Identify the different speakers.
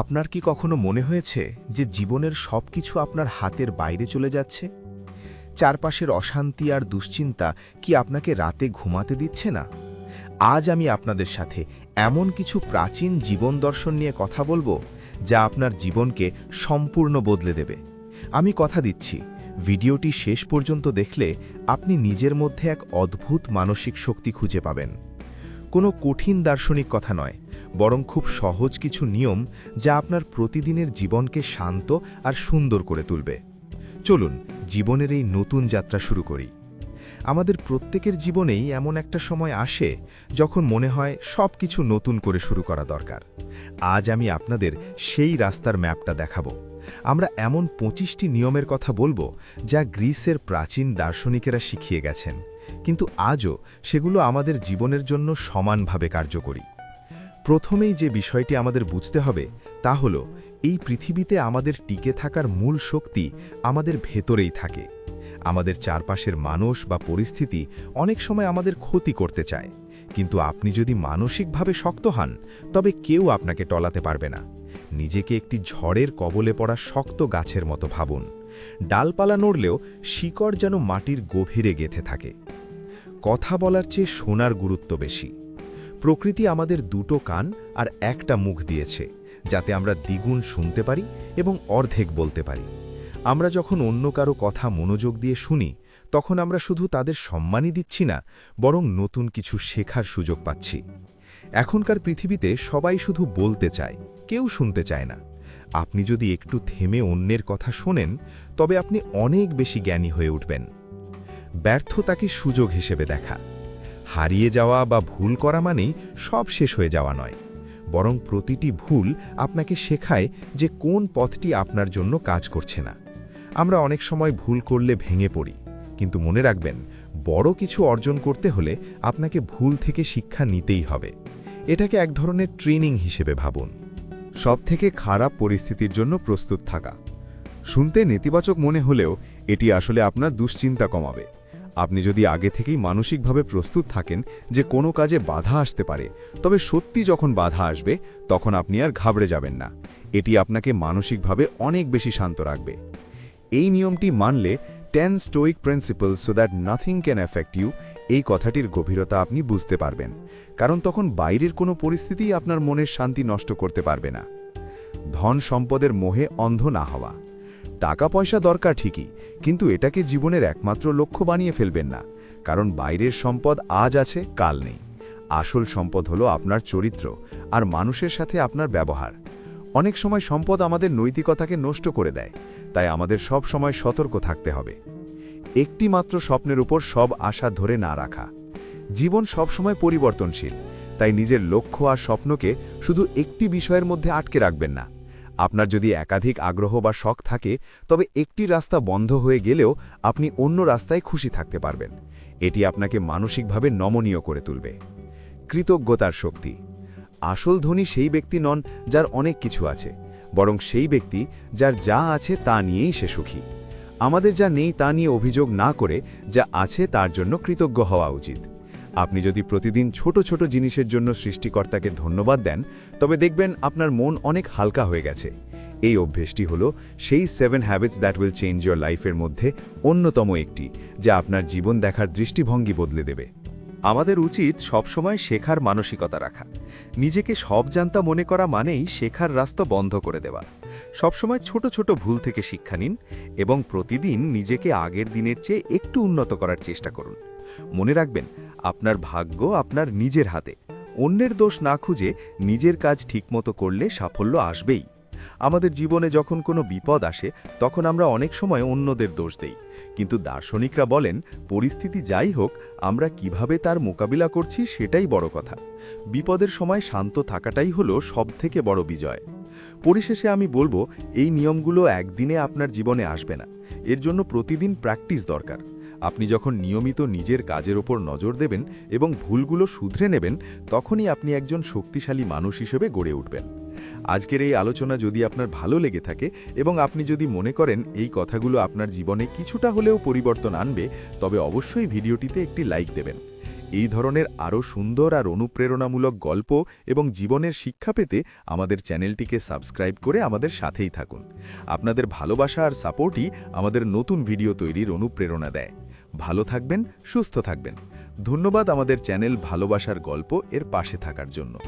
Speaker 1: আপনার কি কখনো মনে হয়েছে যে জীবনের সব কিছু আপনার হাতের বাইরে চলে যাচ্ছে? চারপাশের অশান্তি আর দুশ্চিন্তা কি আপনাকে রাতে ঘুমাতে দিচ্ছে না? আজ আমি আপনাদের সাথে এমন কিছু প্রাচীন জীবন দর্শন নিয়ে কথা বলব যা আপনার জীবনকে সম্পূর্ণ বদলে দেবে। আমি কথা দিচ্ছি, ভিডিওটি শেষ পর্যন্ত দেখলে আপনি নিজের মধ্যে এক অদ্ভুত মানসিক শক্তি খুঁজে পাবেন। কোনো কঠিন দার্শনিক কথা নয় বরং খুব সহজ কিছু নিয়ম যা আপনার প্রতিদিনের জীবনকে শান্ত আর সুন্দর করে তুলবে। চলুন, জীবনের এই নতুন যাত্রা শুরু করি। আমাদের প্রত্যেকের জীবনেই এমন একটা সময় আসে যখন মনে হয় সব কিছু নতুন করে শুরু করা দরকার। আজ আমি আপনাদের সেই রাস্তার ম্যাপটা দেখাবো। আমরা এমন পঁচিশটি নিয়মের কথা বলব যা গ্রিসের প্রাচীন দার্শনিকেরা শিখিয়ে গেছেন। কিন্তু আজও সেগুলো আমাদের জীবনের জন্য সমানভাবে কার্যকরী। প্রথমেই যে বিষয়টি আমাদের বুঝতে হবে তা হল, এই পৃথিবীতে আমাদের টিকে থাকার মূল শক্তি আমাদের ভেতরেই থাকে। আমাদের চারপাশের মানুষ বা পরিস্থিতি অনেক সময় আমাদের ক্ষতি করতে চায়। কিন্তু আপনি যদি মানসিকভাবে শক্ত হন, তবে কেউ আপনাকে টলাতে পারবে না। নিজেকে একটি ঝড়ের কবলে পড়া শক্ত গাছের মতো ভাবুন। ডালপালা নড়লেও শিকড় যেন মাটির গভীরে গেথে থাকে। কথা বলার চেয়ে শোনার গুরুত্ব বেশি। প্রকৃতি আমাদের দুটো কান আর একটা মুখ দিয়েছে, যাতে আমরা দ্বিগুণ শুনতে পারি এবং অর্ধেক বলতে পারি। আমরা যখন অন্য কারও কথা মনোযোগ দিয়ে শুনি, তখন আমরা শুধু তাদের সম্মানই দিচ্ছি না, বরং নতুন কিছু শেখার সুযোগ পাচ্ছি। এখনকার পৃথিবীতে সবাই শুধু বলতে চায়, কেউ শুনতে চায় না। আপনি যদি একটু থেমে অন্যের কথা শোনেন, তবে আপনি অনেক বেশি জ্ঞানী হয়ে উঠবেন। ব্যর্থতাকে সুযোগ হিসেবে দেখা। হারিয়ে যাওয়া বা ভুল করা মানেই সব শেষ হয়ে যাওয়া নয়। বরং প্রতিটি ভুল আপনাকে শেখায় যে কোন পথটি আপনার জন্য কাজ করছে না। আমরা অনেক সময় ভুল করলে ভেঙে পড়ি, কিন্তু মনে রাখবেন, বড় কিছু অর্জন করতে হলে আপনাকে ভুল থেকে শিক্ষা নিতেই হবে। এটাকে এক ধরনের ট্রেনিং হিসেবে ভাবুন।
Speaker 2: সবথেকে খারাপ পরিস্থিতির জন্য প্রস্তুত থাকা। শুনতে নেতিবাচক মনে হলেও এটি আসলে আপনার দুশ্চিন্তা কমাবে। আপনি যদি আগে থেকেই মানসিকভাবে প্রস্তুত থাকেন যে কোনো কাজে বাধা আসতে পারে, তবে সত্যি যখন বাধা আসবে, তখন আপনি আর ঘাবড়ে যাবেন না। এটি আপনাকে মানসিকভাবে অনেক বেশি শান্ত রাখবে। এই নিয়মটি মানলে ten stoic principle so that nothing can affect you এই কথাটির গভীরতা আপনি বুঝতে পারবেন। কারণ তখন বাইরের কোনো পরিস্থিতিই আপনার মনের শান্তি নষ্ট করতে পারবে না। ধন সম্পদের মোহে অন্ধ না হওয়া। টাকা পয়সা দরকার ঠিকই, কিন্তু এটাকে জীবনের একমাত্র লক্ষ্য বানিয়ে ফেলবেন না, কারণ বাইরের সম্পদ আজ আছে, কাল নেই। আসল সম্পদ হলো আপনার চরিত্র আর মানুষের সাথে আপনার ব্যবহার। অনেক সময় সম্পদ আমাদের নৈতিকতাকে নষ্ট করে দেয়, তাই আমাদের সব সময় সতর্ক থাকতে হবে। একটি মাত্র স্বপ্নের উপর সব আশা ধরে না রাখা। জীবন সবসময় পরিবর্তনশীল, তাই নিজের লক্ষ্য আর স্বপ্নকে শুধু একটি বিষয়ের মধ্যে আটকে রাখবেন না। আপনার যদি একাধিক আগ্রহ বা শখ থাকে, তবে একটি রাস্তা বন্ধ হয়ে গেলেও আপনি অন্য রাস্তায় খুশি থাকতে পারবেন। এটি আপনাকে মানসিকভাবে নমনীয় করে তুলবে। কৃতজ্ঞতার শক্তি। আসল ধনী সেই ব্যক্তি নন যার অনেক কিছু আছে, বরং সেই ব্যক্তি যার যা আছে তা নিয়েই সে সুখী। আমাদের যা নেই তা নিয়ে অভিযোগ না করে যা আছে তার জন্য কৃতজ্ঞ হওয়া উচিত। আপনি যদি প্রতিদিন ছোট ছোট জিনিসের জন্য সৃষ্টিকর্তাকে ধন্যবাদ দেন, তবে দেখবেন আপনার মন অনেক হালকা হয়ে গেছে। এই অভ্যেসটি হল সেই seven habits that will change your লাইফের মধ্যে অন্যতম একটি, যা আপনার জীবন দেখার দৃষ্টিভঙ্গি বদলে দেবে।
Speaker 1: আমাদের উচিত সবসময় শেখার মানসিকতা রাখা। নিজেকে সব জানতা মনে করা মানেই শেখার রাস্তা বন্ধ করে দেওয়া। সবসময় ছোট ছোট ভুল থেকে শিক্ষা নিন এবং প্রতিদিন নিজেকে আগের দিনের চেয়ে একটু উন্নত করার চেষ্টা করুন। মনে রাখবেন আপনার ভাগ্য আপনার নিজের হাতে। অন্যের দোষ না খুঁজে নিজের কাজ ঠিকমতো করলে সাফল্য আসবেই। আমাদের জীবনে যখন কোনো বিপদ আসে, তখন আমরা অনেক সময় অন্যদের দোষ দেই। কিন্তু দার্শনিকরা বলেন, পরিস্থিতি যাই হোক, আমরা কীভাবে তার মোকাবিলা করছি সেটাই বড় কথা। বিপদের সময় শান্ত থাকাটাই হলো সবথেকে বড় বিজয়। পরিশেষে আমি বলব, এই নিয়মগুলো একদিনে আপনার জীবনে আসবে না। এর জন্য প্রতিদিন প্র্যাকটিস দরকার। আপনি যখন নিয়মিত নিজের কাজের ওপর নজর দেবেন এবং ভুলগুলো শুধরে নেবেন, তখনই আপনি একজন শক্তিশালী মানুষ হিসেবে গড়ে উঠবেন। আজকের এই আলোচনা যদি আপনার ভালো লেগে থাকে এবং আপনি যদি মনে করেন এই কথাগুলো আপনার জীবনে কিছুটা হলেও পরিবর্তন আনবে, তবে অবশ্যই ভিডিওটিতে একটি লাইক দেবেন। এই ধরনের আরও সুন্দর আর অনুপ্রেরণামূলক গল্প এবং জীবনের শিক্ষা পেতে আমাদের চ্যানেলটিকে সাবস্ক্রাইব করে আমাদের সাথেই থাকুন। আপনাদের ভালোবাসা আর সাপোর্টই আমাদের নতুন ভিডিও তৈরির অনুপ্রেরণা দেয়। ভালো থাকবেন সুস্থ থাকবেন। ধন্যবাদ আমাদের চ্যানেল ভালোবাসার গল্প এর পাশে থাকার জন্য।